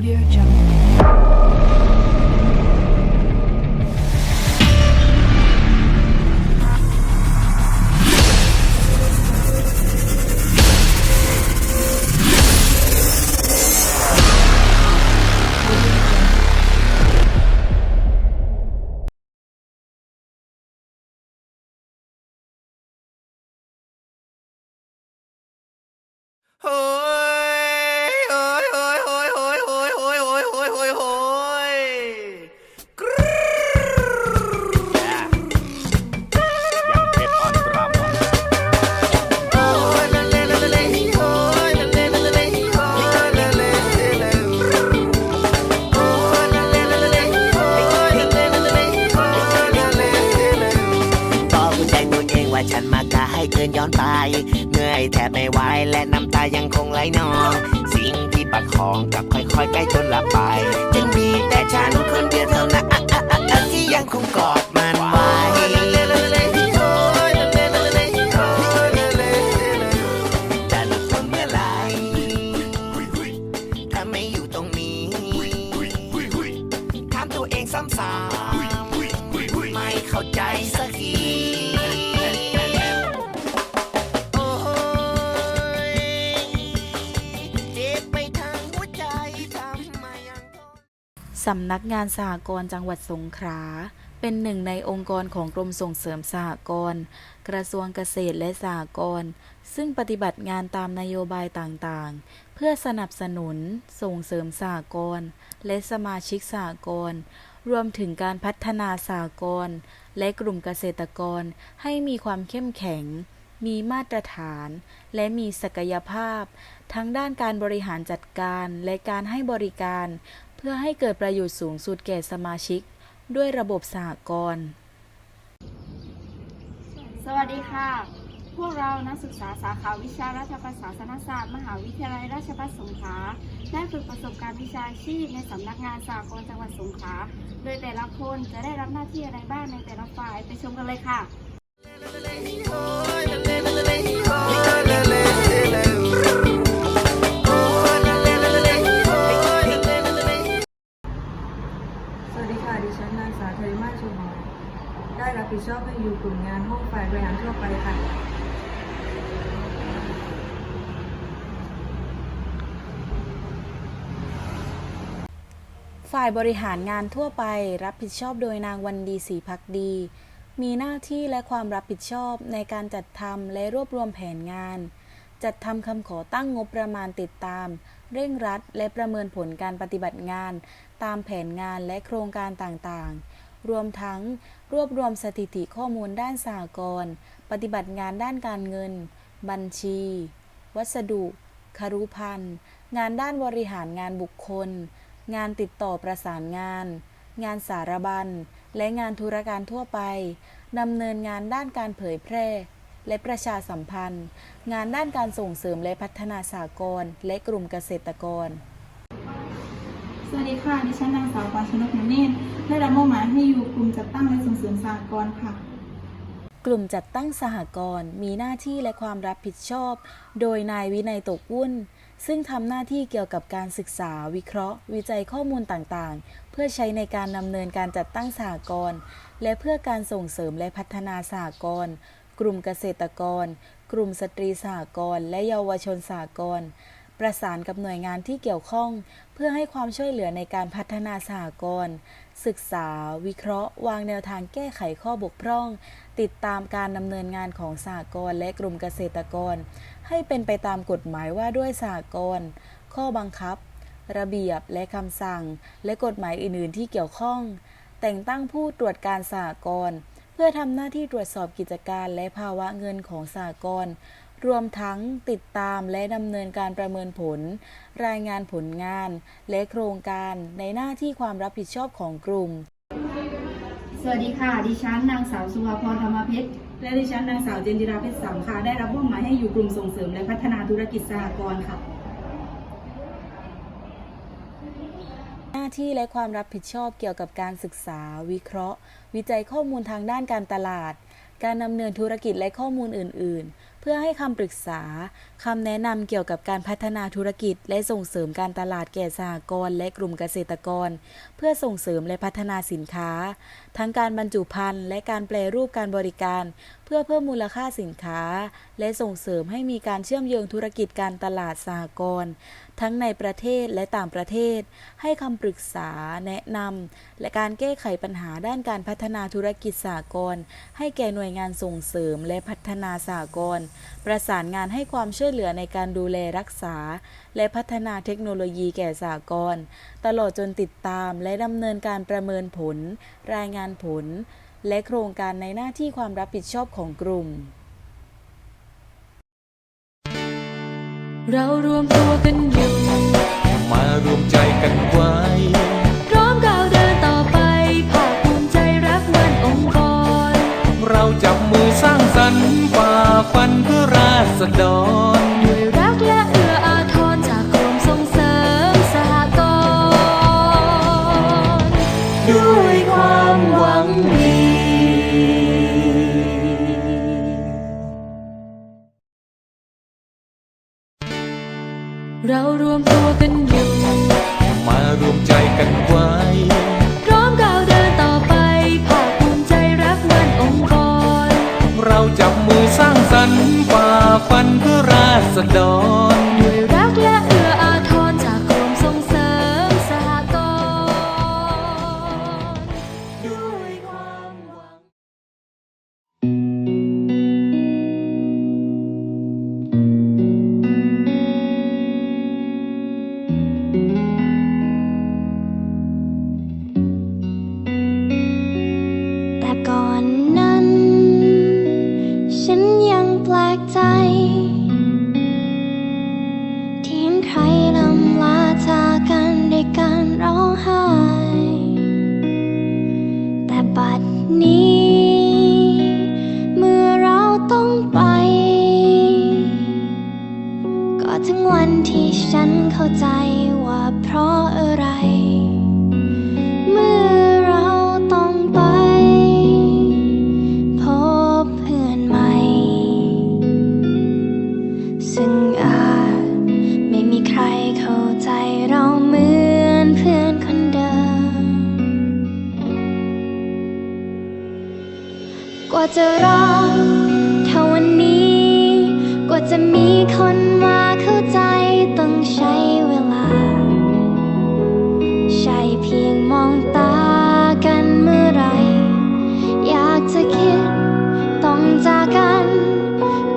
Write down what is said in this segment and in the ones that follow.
Audio Jungle. Hôi, ากาให้เกินย้อนไปเหนื่อยแทบไม่ไหวและน้ำตายังคงไหลนอง สิ่งที่ประคองกับค่อยๆใกล้จนหลับไป จึงมีแต่ฉันคนเดียวเท่านั้น สำนักงานสหกรณ์จังหวัดสงขลาเป็นหนึ่งในองค์กรของกรมส่งเสริมสหกรณ์กระทรวงเกษตรและสหกรณ์ซึ่งปฏิบัติงานตามนโยบายต่างๆ เพื่อสนับสนุน ส่งเสริมสหกรณ์และสมาชิกสหกรณ์รวมถึงการพัฒนาสหกรณ์และกลุ่มเกษตรกรให้มีความเข้มแข็ง มีมาตรฐาน และมีศักยภาพ ทั้งด้านการบริหารจัดการและการให้บริการ เพื่อให้เกิดประโยชน์สูงสุดแก่สมาชิก ด้วยระบบสหกรณ์ สวัสดีค่ะ พวกเรานักศึกษาสาขาวิชารัฐประศาสนศาสตร์ มหาวิทยาลัยราชภัฏสงขลาได้ฝึกประสบการณ์วิชาชีพในสำนักงานสากลจังหวัดสงขลา โดยแต่ละคนจะได้รับหน้าที่อะไรบ้างในแต่ละฝ่ายไปชมกันเลยค่ะ สวัสดีค่ะ ดิฉันนางสาวธริมาชูหอได้รับผิดชอบให้อยู่กลุ่มงานห้องฝ่ายบริหารทั่วไปค่ะ ฝ่ายบริหารงานทั่วไปรับผิดชอบโดยนางวันดีศรีพักดี มีหน้าที่และความรับผิดชอบในการจัดทำและรวบรวมแผนงาน จัดทำคำขอตั้งงบประมาณติดตาม เร่งรัด และประเมินผลการปฏิบัติงาน ตามแผนงานและโครงการต่างๆ รวมทั้งรวบรวมสถิติข้อมูลด้านสหกรณ์ปฏิบัติงานด้านการเงิน บัญชี วัสดุคารุพันธ์งานด้านบริหารงานบุคคล งานติดต่อประสานงาน งานสารบัญ และงานธุรการทั่วไปดำเนินงานด้านการเผยแพร่ และประชาสัมพันธ์ งานด้านการส่งเสริมและพัฒนาสากลและกลุ่มเกษตรกร สวัสดีค่ะ ดิฉันนางสาวปานชนกมเนตรได้รับมอบหมายให้อยู่กลุ่มจัดตั้งและส่งเสริมสหกรณ์ค่ะ กลุ่มจัดตั้งสหกรณ์มีหน้าที่และความรับผิดชอบ โดยนายวินัยตกวุ่น ซึ่งทำหน้าที่เกี่ยวกับการศึกษา วิเคราะห์ วิจัยข้อมูลต่างๆ เพื่อใช้ในการดำเนินการจัดตั้งสหกรณ์และเพื่อการส่งเสริมและพัฒนาสหกรณ์ กลุ่มเกษตรกร กลุ่มสตรีสหกรณ์และเยาวชนสหกรณ์ประสานกับหน่วยงานที่เกี่ยวข้อง เพื่อให้ความช่วยเหลือในการพัฒนาสหกรณ์ศึกษา วิเคราะห์ วางแนวทางแก้ไขข้อบกพร่อง ติดตามการดำเนินงานของสหกรณ์และกลุ่มเกษตรกร ให้เป็นไปตามกฎหมายว่าด้วยสหกรณ์ข้อบังคับ ระเบียบและคำสั่ง และกฎหมายอื่น ๆ ที่เกี่ยวข้อง แต่งตั้งผู้ตรวจการสหกรณ์ พื่อทำหน้าที่ตรวจสอบกิจการและภาวะเงินของสหกรณ์รวมทั้งติดตามและดำเนินการประเมินผล รายงานผลงาน และโครงการในหน้าที่ความรับผิดชอบของกลุ่ม สวัสดีค่ะ ดิฉันนางสาวสุภาพรธรรมเพชรและดิฉันนางสาวเจนจิราเพชรสามค่ะได้รับมอบหมายให้อยู่กลุ่มส่งเสริมและพัฒนาธุรกิจสหกรณ์ค่ะ หน้าที่และความรับผิดชอบเกี่ยวกับการศึกษา วิเคราะห์ วิจัยข้อมูลทางด้านการตลาด การดำเนินธุรกิจและข้อมูลอื่น ๆ เพื่อให้คำปรึกษาคำแนะนำเกี่ยวกับการพัฒนาธุรกิจ และส่งเสริมการตลาดแก่สหกรณ์และกลุ่มเกษตรกร เพื่อส่งเสริมและพัฒนาสินค้า ทั้งการบรรจุภัณฑ์และการแปรรูปการบริการ เพื่อเพิ่มมูลค่าสินค้า และส่งเสริมให้มีการเชื่อมโยงธุรกิจการตลาดสหกรณ์ทั้งในประเทศและต่างประเทศ ให้คำปรึกษาแนะนำและการแก้ไขปัญหาด้านการพัฒนาธุรกิจสหกรณ์ให้แก่หน่วยงานส่งเสริมและพัฒนาสหกรณ์ประสานงานให้ความช่วยเหลือในการดูแลรักษา และพัฒนาเทคโนโลยีแก่สหกรณ์ตลอดจนติดตามและดำเนินการประเมินผล รายงานผล และโครงการในหน้าที่ความรับผิดชอบของกลุ่ม เรารวมตัวกันอยู่ มารวมใจกันไว้ เรารวมตัวกันอยู่ มารวมใจกันไว้ พร้อมก้าวเดินต่อไปภาคภูมิใจรักมันองค์กร เราจับมือสร้างสรรค์ฝ่าฟันเพื่อราษฎร แปลกใจ ที่เห็นใครลำลาจากกันด้วยการร้องไห้ แต่บัดนี้ เมื่อเราต้องไป ก็ถึงวันที่ฉันเข้าใจว่าเพราะเอะ รอเท่าวันนี้ กว่าจะมีคนมาเข้าใจต้องใช้เวลา ใช่เพียงมองตากันเมื่อไร อยากจะคิดต้องจากกัน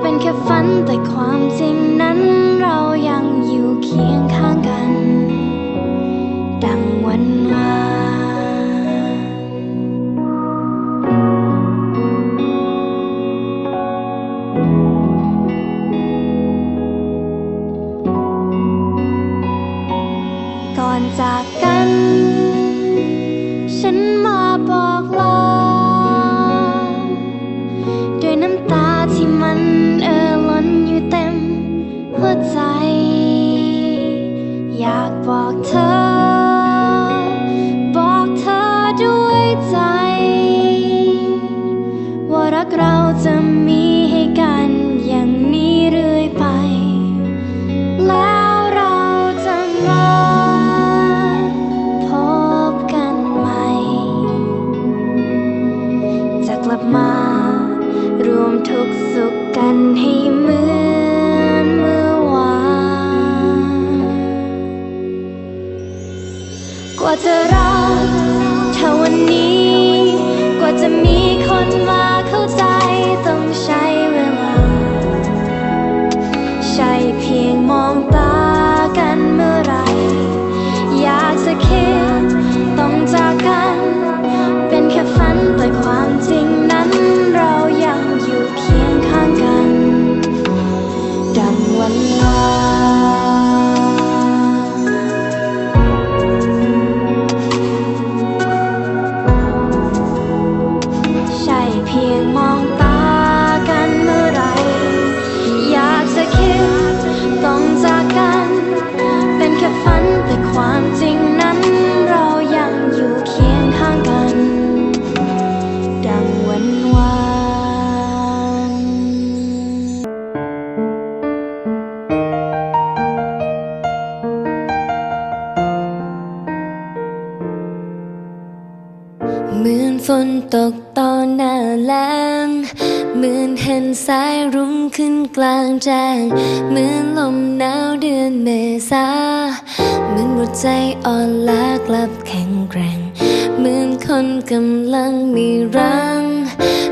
เป็นแค่ฝันแต่ความจริงนั้นเรายังอยู่เคียงข้างกัน ดังางแจ้ง เหมือนลมหนาวเดือนเมษาเหมือนหัวใจอ่อนล้ากลับแข็งแกร่ง เหมือนคนกำลังมีรัง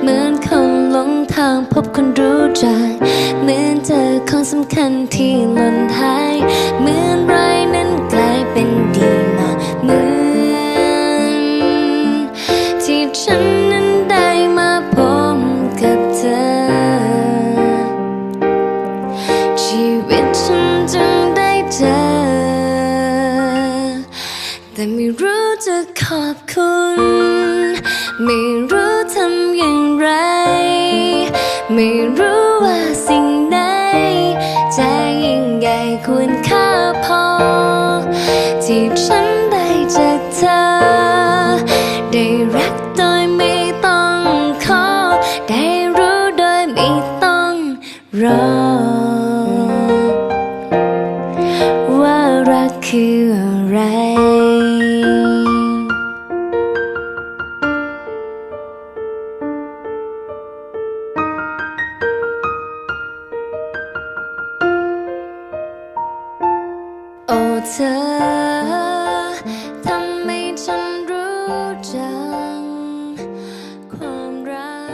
เหมือนคนหลงทางพบคนรู้จักเหมือนเจอของสำคัญที่หล่นหาย เหมือนไรายนั้นกลายเป็นดีมาเหมือนที่ฉัน ไม่รู้ว่าสิ่งไหนจะยิ่งใหญ่ควรค่าพอ ที่ฉันได้จากเธอ ได้รักโดยไม่ต้องขอ ได้รู้โดยไม่ต้องรอ ว่ารักคืออะไร